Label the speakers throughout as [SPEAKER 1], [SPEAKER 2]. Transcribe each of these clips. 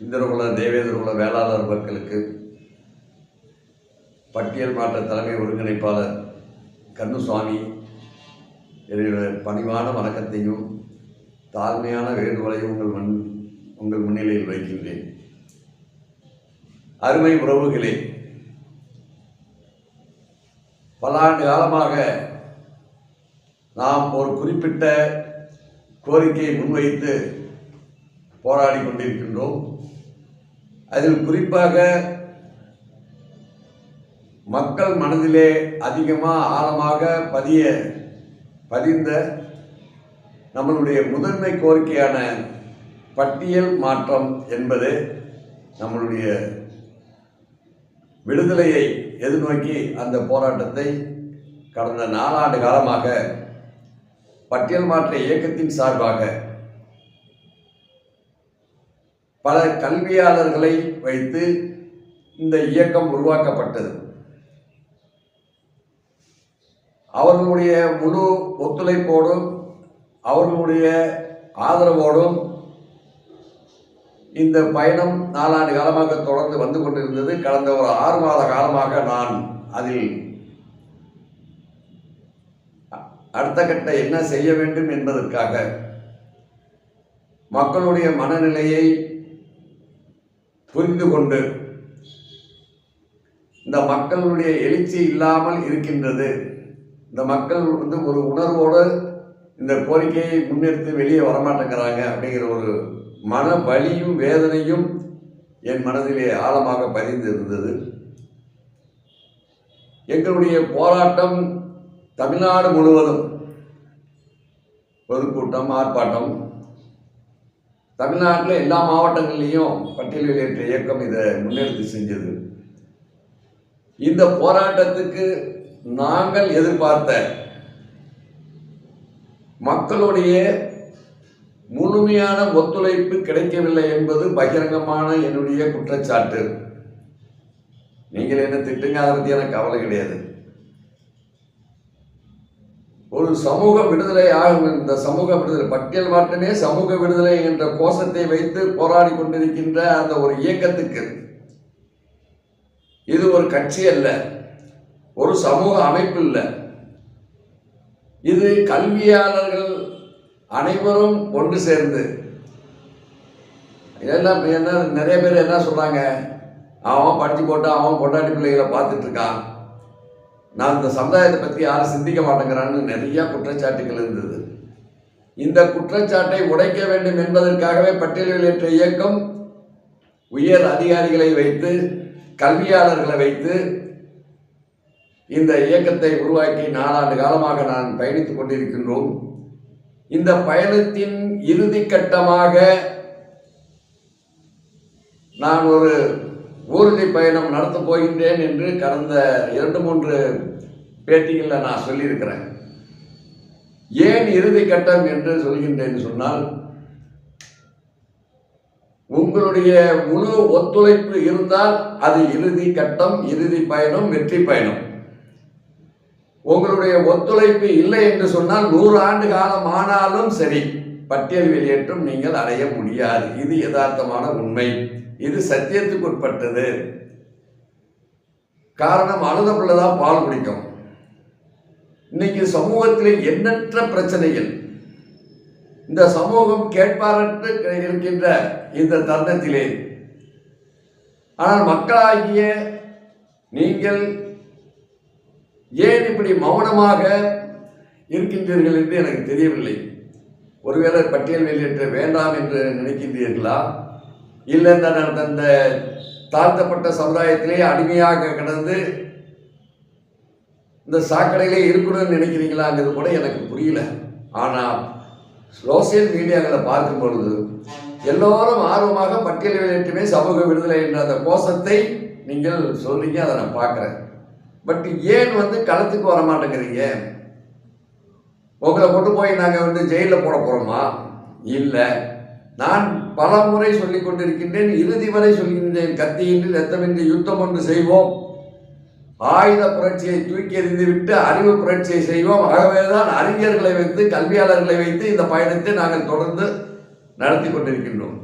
[SPEAKER 1] இந்திரகுல தேவேந்திரகுல வேளாளர் மக்களுக்கு பட்டியல் மாற்ற தலைமை ஒருங்கிணைப்பாளர் கண்ணுசுவாமி என்னுடைய பணிவான வணக்கத்தையும் தாழ்மையான வேண்டுகோளையும் உங்கள் மண் உங்கள் முன்னிலையில் வைக்கின்றேன். அருமை உறவுகளே பல ஆண்டு காலமாக நாம் ஒரு குறிப்பிட்ட கோரிக்கையை முன்வைத்து போராடி கொண்டிருக்கின்றோம். அதில் குறிப்பாக மக்கள் மனதிலே அதிகமாக ஆழமாக பதிய பதிந்த நம்மளுடைய முதன்மை கோரிக்கையான பட்டியல் மாற்றம் என்பது நம்மளுடைய விடுதலையை எதிர்நோக்கி அந்த போராட்டத்தை கடந்த நாலாண்டு காலமாக பட்டியல் மாற்ற இயக்கத்தின் சார்பாக பல கல்வியாளர்களை வைத்து இந்த இயக்கம் உருவாக்கப்பட்டது. அவர்களுடைய முழு ஒத்துழைப்போடும் அவர்களுடைய ஆதரவோடும் இந்த பயணம் நாலாண்டு காலமாக தொடர்ந்து வந்து கொண்டிருந்தது. கடந்த ஒரு ஆறு மாத காலமாக நான் அதில் அடுத்த கட்ட என்ன செய்ய வேண்டும் என்பதற்காக மக்களுடைய மனநிலையை புரிந்து கொண்டு இந்த மக்களுடைய எழுச்சி இல்லாமல் இருக்கின்றது. இந்த மக்கள் வந்து ஒரு உணர்வோடு இந்த கோரிக்கையை முன்னெடுத்து வெளியே வரமாட்டேங்கிறாங்க அப்படிங்கிற ஒரு மன வலியும் வேதனையும் என் மனதிலே ஆழமாக பதிந்து இருந்தது எங்களுடைய போராட்டம் தமிழ்நாடு முழுவதும் பொதுக்கூட்டம் ஆர்ப்பாட்டம் தமிழ்நாட்டில் எல்லா மாவட்டங்கள்லேயும் பட்டியல் வெளியேற்ற இயக்கம் இதை முன்னெடுத்து செஞ்சது. இந்த போராட்டத்துக்கு நாங்கள் எதிர்பார்த்த மக்களுடைய முழுமையான ஒத்துழைப்பு கிடைக்கவில்லை என்பது பகிரங்கமான என்னுடைய குற்றச்சாட்டு. நீங்கள் என்ன திட்டுங்க அதை பற்றி எனக்கு கவலை கிடையாது. ஒரு சமூக விடுதலை ஆகும் இந்த சமூக விடுதலை. பட்டியல் மாற்றமே சமூக விடுதலை என்ற கோஷத்தை வைத்து போராடி கொண்டிருக்கின்ற அந்த ஒரு இயக்கத்துக்கு. இது ஒரு கட்சி அல்ல ஒரு சமூக அமைப்பு இல்லை. இது கல்வியாளர்கள் அனைவரும் ஒன்று சேர்ந்து. எல்லாம் என்ன நிறைய பேர் என்ன சொல்றாங்க? அவன் படிச்சு போட்டு அவன் பொண்டாட்டி பிள்ளைகளை பார்த்துட்டு இருக்கான். நான் இந்த சமுதாயத்தை பற்றி யாரும் சிந்திக்க மாட்டேங்கிறான்னு நிறைய குற்றச்சாட்டுகள் இருந்தது. இந்த குற்றச்சாட்டை உடைக்க வேண்டும் என்பதற்காகவே பட்டியல் இயக்கம் உயர் அதிகாரிகளை வைத்து கல்வியாளர்களை வைத்து இந்த இயக்கத்தை உருவாக்கி நாலாண்டு காலமாக நான் பயணித்துக் கொண்டிருக்கின்றோம். இந்த பயணத்தின் இறுதி கட்டமாக நான் ஒரு ஊர்தி பயணம் நடத்தப் போகின்றேன் என்று கடந்த இரண்டு மூன்று பேட்டிகளில் நான் சொல்லியிருக்கிறேன். ஏன் இறுதி கட்டம் என்று சொல்கின்றேன் சொன்னால் உங்களுடைய முழு ஒத்துழைப்பு இருந்தால் அது இறுதி கட்டம் இறுதி பயணம் வெற்றி பயணம். உங்களுடைய ஒத்துழைப்பு இல்லை என்று சொன்னால் நூறு ஆண்டு காலம் ஆனாலும் சரி பட்டியல் வெளியேற்றம் நீங்கள் அடைய முடியாது. இது யதார்த்தமான உண்மை. இது சத்தியத்துக்கு உட்பட்டது. காரணம் அழுத தான் பால் குடிக்கும். இன்னைக்கு சமூகத்தில் எண்ணற்ற பிரச்சனைகள். இந்த சமூகம் கேட்பாரற்று இருக்கின்ற இந்த தருணத்திலே. ஆனால் மக்களாகிய நீங்கள் ஏன் இப்படி மௌனமாக இருக்கின்றீர்கள் என்று எனக்கு தெரியவில்லை. ஒருவேளை பட்டியல் வெளியேற்ற வேண்டாம் என்று நினைக்கின்றீர்களா? இல்லை இந்த அந்த- அந்த தாழ்த்தப்பட்ட சமுதாயத்திலே அடிமையாக கிடந்து இந்த சாக்கடையிலே இருக்கணும்னு நினைக்கிறீங்களாங்கிறது கூட எனக்கு புரியல. ஆனால் சோசியல் மீடியாக்களை பார்க்கும் பொழுது எல்லோரும் ஆர்வமாக பட்டியல் வெளியேற்றமே சமூக விடுதலை என்ற அந்த கோஷத்தை நீங்கள் சொல்றீங்க அதை நான் பார்க்குறேன். பட் ஏன் வந்து களத்துக்கு வர மாட்டேங்கிறீங்க? உங்களை கொண்டு போய் நாங்கள் வந்து ஜெயிலில் போட போகிறோமா இல்லை நான் பல முறை சொல்லிக் கொண்டிருக்கின்றேன் இறுதி வரை சொல்கின்றேன் கத்தியின்றி ரத்தமின்றி யுத்தம் ஒன்று செய்வோம். ஆயுத புரட்சியை தூக்கி எறிந்து விட்டு அறிவு புரட்சியை செய்வோம். ஆகவேதான் அறிஞர்களை வைத்து கல்வியாளர்களை வைத்து இந்த பயணத்தை நாங்கள் தொடர்ந்து நடத்தி கொண்டிருக்கின்றோம்.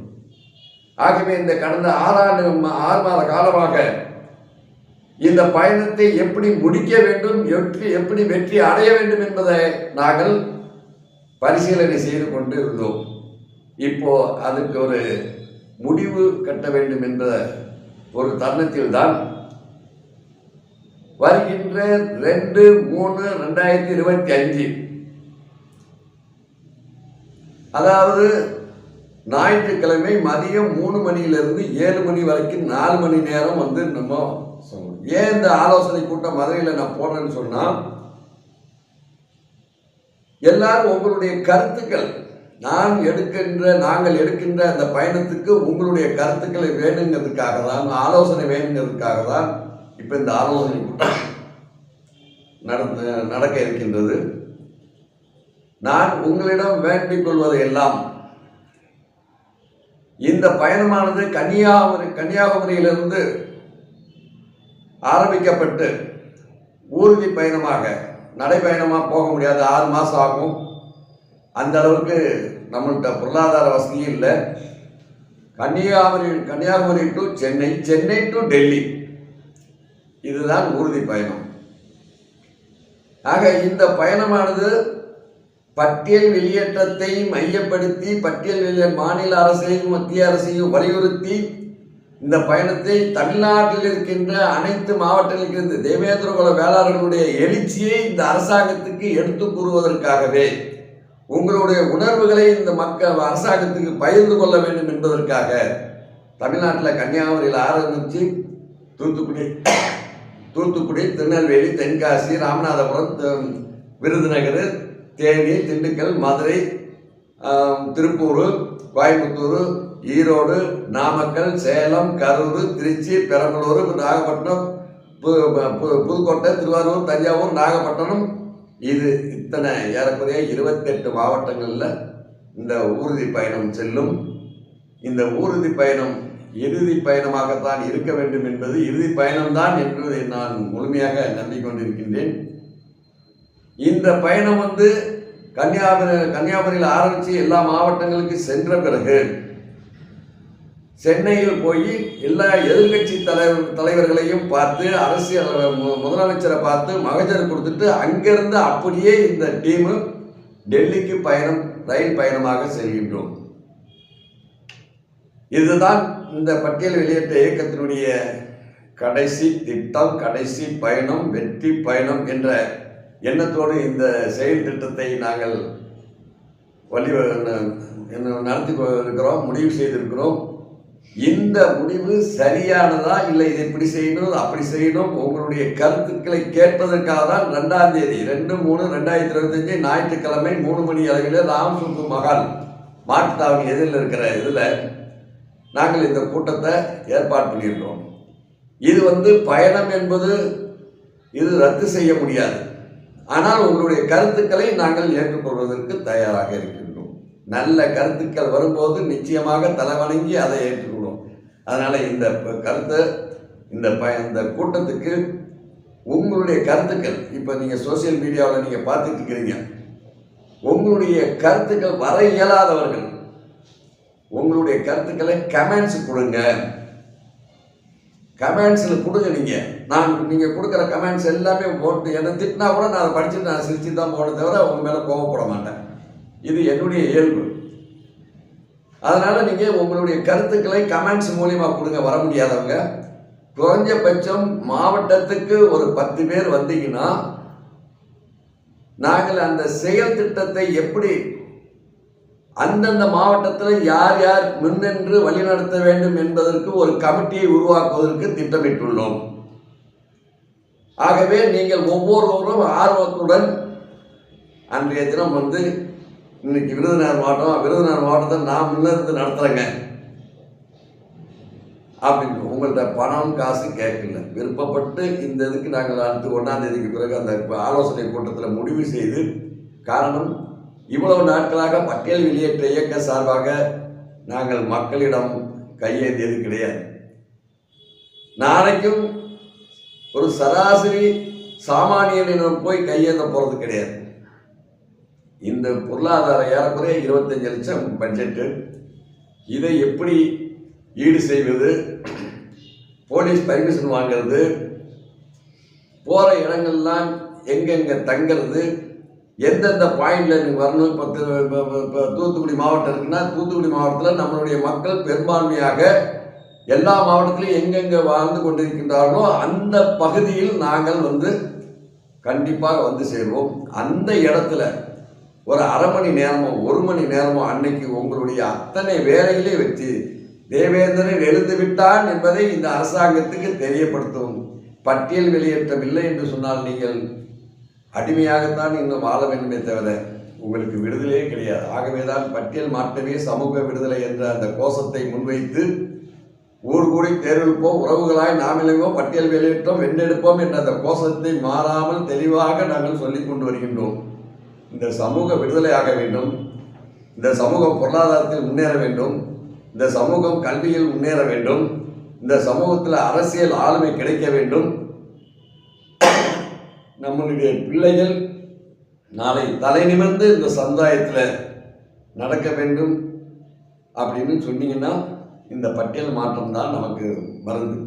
[SPEAKER 1] ஆகவே இந்த கடந்த ஆறாண்டு ஆறு மாத காலமாக இந்த பயணத்தை எப்படி முடிக்க வேண்டும் எப்படி எப்படி வெற்றி அடைய வேண்டும் என்பதை நாங்கள் பரிசீலனை செய்து கொண்டு இருந்தோம் இப்போ அதுக்கு ஒரு முடிவு கட்ட வேண்டும் என்ற ஒரு தருணத்தில் தான் வருகின்ற ரெண்டு மூணு ரெண்டாயிரத்தி இருபத்தி அஞ்சு அதாவது ஞாயிற்றுக்கிழமை மதியம் மூணு மணியிலிருந்து ஏழு மணி வரைக்கும் நாலு மணி நேரம் வந்து நம்ம சொல்லணும். ஏன் இந்த ஆலோசனை கூட்டம் மதுரையில் நான் போடுறேன்னு சொன்னால் எல்லாரும் உங்களுடைய கருத்துக்கள் நான் எடுக்கின்ற நாங்கள் எடுக்கின்ற அந்த பயணத்துக்கு உங்களுடைய கருத்துக்களை வேணுங்கிறதுக்காக தான் ஆலோசனை வேணுங்கிறதுக்காக தான் இப்போ இந்த ஆலோசனை கூட்டம் நடந்து நடக்க இருக்கின்றது. நான் உங்களிடம் வேண்டிக் கொள்வது எல்லாம் இந்த பயணமானது கன்னியாகுமரி கன்னியாகுமரியிலிருந்து ஆரம்பிக்கப்பட்டு ஊர்தி பயணமாக நடைப்பயணமாக போக முடியாது ஆறு மாதம் ஆகும். அந்த அளவுக்கு நம்மள்கிட்ட பொருளாதார வசதியும் இல்லை. Kanyakumari Kanyakumari to Chennai Chennai to Delhi. இதுதான் ஊர்தி பயணம். ஆக இந்த பயணமானது பட்டியல் வெளியேற்றத்தை மையப்படுத்தி பட்டியல் வெளியே மாநில அரசையும் மத்திய அரசையும் வலியுறுத்தி இந்த பயணத்தை தமிழ்நாட்டில் இருக்கின்ற அனைத்து மாவட்டங்களில் இருக்கின்ற தேவேந்திர குல வேளாளர்களுடைய எழுச்சியை இந்த அரசாங்கத்துக்கு எடுத்து கூறுவதற்காகவே உங்களுடைய உணர்வுகளை இந்த மக்கள் அரசாங்கத்துக்கு பகிர்ந்து கொள்ள வேண்டும் என்பதற்காக தமிழ்நாட்டில் கன்னியாகுமரியில் ஆரம்பித்து தூத்துக்குடி தூத்துக்குடி திருநெல்வேலி தென்காசி ராமநாதபுரம் விருதுநகர் தேனி திண்டுக்கல் மதுரை திருப்பூர் கோயம்புத்தூர் ஈரோடு நாமக்கல் சேலம் கரூர் திருச்சி பெரம்பலூர் நாகப்பட்டினம் பு- புதுக்கோட்டை திருவாரூர் தஞ்சாவூர் நாகப்பட்டினம் இது இத்தனை ஏறக்குறைய இருபத்தெட்டு மாவட்டங்களில் இந்த ஊர்தி பயணம் செல்லும். இந்த ஊர்தி பயணம் இறுதி பயணமாகத்தான் இருக்க வேண்டும் என்பது இறுதி பயணம்தான் என்று நான் முழுமையாக நம்பிக்கொண்டிருக்கின்றேன் இந்த பயணம் வந்து கன்னியாகுமரி கன்னியாகுமரியில் ஆரம்பித்து எல்லா மாவட்டங்களுக்கு சென்ற பிறகு சென்னையில் போய் எல்லா எதிர்கட்சி தலைவர் தலைவர்களையும் பார்த்து அரசியல் முதலமைச்சரை பார்த்து மகஜர் கொடுத்துட்டு அங்கிருந்து அப்படியே இந்த டீமு டெல்லிக்கு பயணம் ரயில் பயணமாக செல்கின்றோம். இதுதான் இந்த பட்டியல் வெளியேற்ற இயக்கத்தினுடைய கடைசி திட்டம் கடைசி பயணம் வெற்றி பயணம் என்ற எண்ணத்தோடு இந்த செயல் திட்டத்தை நாங்கள் வழி நடத்தி இருக்கிறோம் முடிவு செய்திருக்கிறோம். இந்த முடிவு சரியானதா இல்லை இதை இப்படி செய்யணும் அப்படி செய்யணும் உங்களுடைய கருத்துக்களை கேட்பதற்காக தான் ரெண்டாம் தேதி ரெண்டு மூணு ரெண்டாயிரத்தி இருபத்தஞ்சு ஞாயிற்றுக்கிழமை மூணு மணி அளவில் ராம்சுக்கு மகால் மாட்டுத்தாவணி எதிரில் இருக்கிற இதில் நாங்கள் இந்த கூட்டத்தை ஏற்பாடு பண்ணியிருக்கிறோம். இது வந்து பயணம் என்பது இது ரத்து செய்ய முடியாது. ஆனால் உங்களுடைய கருத்துக்களை நாங்கள் ஏற்றுக்கொள்வதற்கு தயாராக இருக்கின்றோம். நல்ல கருத்துக்கள் வரும்போது நிச்சயமாக தலைவணங்கி அதை ஏற்றுக்கொள்வோம். அதனால் இந்த கருத்தை இந்த ப இந்த கூட்டத்துக்கு உங்களுடைய கருத்துக்கள் இப்போ நீங்கள் சோஷியல் மீடியாவில் நீங்கள் பார்த்துட்டு இருக்கிறீங்க. உங்களுடைய கருத்துக்கள் வர இயலாதவர்கள் உங்களுடைய கருத்துக்களை கமெண்ட்ஸ் கொடுங்க. கமெண்ட்ஸில் கொடுங்க நீங்கள் நான் நீங்கள் கொடுக்குற கமெண்ட்ஸ் எல்லாமே போட்டு என்னை திட்டினா கூட நான் அதை படிச்சுட்டு நான் சிரிச்சு தான் போன தவிர உங்கள் மேலே கோவப்பட மாட்டேன். இது என்னுடைய இயல்பு. அதனால் நீங்கள் உங்களுடைய கருத்துக்களை கமெண்ட்ஸ் மூலிமா கொடுங்க வர முடியாதவங்க. குறைஞ்சபட்சம் மாவட்டத்துக்கு ஒரு பத்து பேர் வந்தீங்கன்னா நாங்கள் அந்த செயல் திட்டத்தை எப்படி அந்தந்த மாவட்டத்தில் யார் யார் முன்னின்று வழிநடத்த வேண்டும் என்பதற்கு ஒரு கமிட்டியை உருவாக்குவதற்கு திட்டமிட்டுள்ளோம். ஆகவே நீங்கள் ஒவ்வொருவரும் ஆர்வத்துடன் அன்றைய தினம் வந்து இன்னைக்கு விருதுநகர் மாவட்டம் விருதுநகர் மாவட்டத்தை நான் முன்னிருந்து நடத்துகிறேங்க அப்படின்னு உங்கள்கிட்ட பணம் காசு கேட்கல. விருப்பப்பட்டு இந்த இதுக்கு நாங்கள் அடுத்து ஒன்றாம் தேதிக்கு பிறகு அந்த ஆலோசனை கூட்டத்தில் முடிவு செய்து காரணம் இவ்வளவு நாட்களாக பட்டியல் வெளியேற்ற இயக்க சார்பாக நாங்கள் மக்களிடம் கையேந்தியது கிடையாது. நாளைக்கும் ஒரு சராசரி சாமானியனிடம் போய் கையேந்த போகிறது கிடையாது. இந்த பொருளாதார ஏறக்குறைய இருபத்தஞ்சு லட்சம் பட்ஜெட்டு இதை எப்படி ஈடு செய்வது? போலீஸ் பர்மிஷன் வாங்குறது? போகிற இடங்கள்லாம் எங்கெங்கே தங்கிறது? எந்தெந்த பாயிண்டில் நீங்கள் வரணும்? இப்போ இப்போ- இப்போ தூத்துக்குடி மாவட்டம் இருக்குன்னா தூத்துக்குடி மாவட்டத்தில் நம்மளுடைய மக்கள் பெரும்பான்மையாக எல்லா மாவட்டத்திலையும் எங்கெங்கே வாழ்ந்து கொண்டிருக்கின்றார்களோ அந்த பகுதியில் நாங்கள் வந்து கண்டிப்பாக வந்து சேர்வோம். அந்த இடத்துல ஒரு அரை மணி நேரமோ ஒரு மணி நேரமோ அன்னைக்கு உங்களுடைய அத்தனை வேலையிலே வச்சு தேவேந்திரன் எழுந்து விட்டான் என்பதை இந்த அரசாங்கத்துக்கு தெரியப்படுத்தும். பட்டியல் வெளியேற்றம் இல்லை என்று சொன்னால் நீங்கள் அடிமையாகத்தான் இன்னும் வாழ வேண்டுமே தவிர உங்களுக்கு விடுதலையே கிடையாது. ஆகவேதான் பட்டியல் மாற்றமே சமூக விடுதலை என்ற அந்த கோஷத்தை முன்வைத்து ஊர் கூடி தேர்வெடுப்போம் உறவுகளாய் நாமிலங்கோ பட்டியல் வெளியேற்றோம் வென்றெடுப்போம் என்ற அந்த கோஷத்தை மாறாமல் தெளிவாக நாங்கள் சொல்லிக் கொண்டு வருகின்றோம். இந்த சமூக விடுதலையாக வேண்டும். இந்த சமூகம் பொருளாதாரத்தில் முன்னேற வேண்டும். இந்த சமூகம் கல்வியில் முன்னேற வேண்டும். இந்த சமூகத்தில் அரசியல் ஆளுமை கிடைக்க வேண்டும். நம்மளுடைய பிள்ளைகள் நாளை தலை நிமிர்ந்து இந்த சமுதாயத்தில் நடக்க வேண்டும் அப்படின்னு சொன்னீங்கன்னா இந்த பட்டியல் மாற்றம் தான் நமக்கு வருது.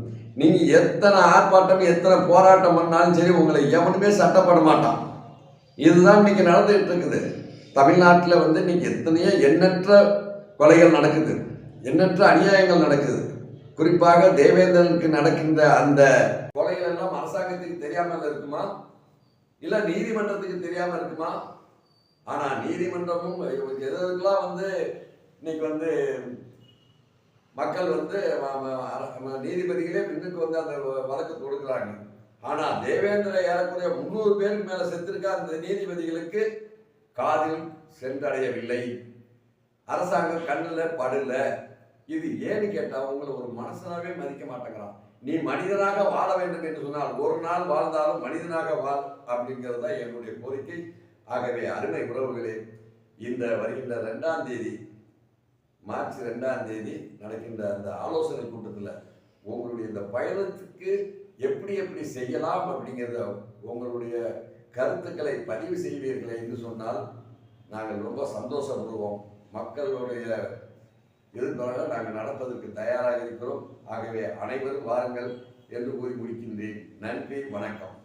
[SPEAKER 1] நீங்கள் எத்தனை ஆர்ப்பாட்டம் எத்தனை போராட்டம் பண்ணாலும் சரி உங்களை எவனுமே சட்டப்பட மாட்டான். இதுதான் இன்னைக்கு நடந்துகிட்டு இருக்குது தமிழ்நாட்டில் வந்து இன்னைக்கு எத்தனையோ எண்ணற்ற கொலைகள் நடக்குது. எண்ணற்ற அநியாயங்கள் நடக்குது. குறிப்பாக தேவேந்திரனுக்கு நடக்கின்ற அந்த கொலைகள் எல்லாம் அரசாங்கத்துக்கு தெரியாமல் இருக்குமா? இல்லை நீதிமன்றத்துக்கு தெரியாமல் இருக்குமா? ஆனால் நீதிமன்றமும் எதற்கெல்லாம் வந்து இன்னைக்கு வந்து மக்கள் வந்து நீதிபதிகளே பின்னுக்கு வந்து அந்த வழக்கு தொடுக்கிறாங்க. ஆனால் தேவேந்திர ஏறக்குறைய முந்நூறு பேருக்கு மேலே செத்திருக்க அந்த நீதிபதிகளுக்கு காதில் சென்றடையவில்லை. அரசாங்கம் கண்ணில் படல. இது ஏன்னு கேட்டால் அவங்கள ஒரு மனசனாகவே மதிக்க மாட்டேங்கிறான். நீ மனிதனாக வாழ வேண்டும் என்று சொன்னால் ஒரு நாள் வாழ்ந்தாலும் மனிதனாக வாழ் அப்படிங்கிறது தான் என்னுடைய கோரிக்கை. ஆகவே அருமை உறவுகளே இந்த வருகின்ற ரெண்டாம் தேதி மார்ச் ரெண்டாம் தேதி நடக்கின்ற அந்த ஆலோசனை கூட்டத்தில் உங்களுடைய இந்த பயணத்துக்கு எப்படி எப்படி செய்யலாம் அப்படிங்கிறத உங்களுடைய கருத்துக்களை பதிவு செய்வீர்களே என்று சொன்னால் நாங்கள் ரொம்ப சந்தோஷப்படுவோம். மக்களுடைய எதிர்ப்பாக நாங்கள் நடப்பதற்கு தயாராக இருக்கிறோம். ஆகவே அனைவரும் வாருங்கள் என்று கூறி முடிக்கின்றேன். நன்றி வணக்கம்.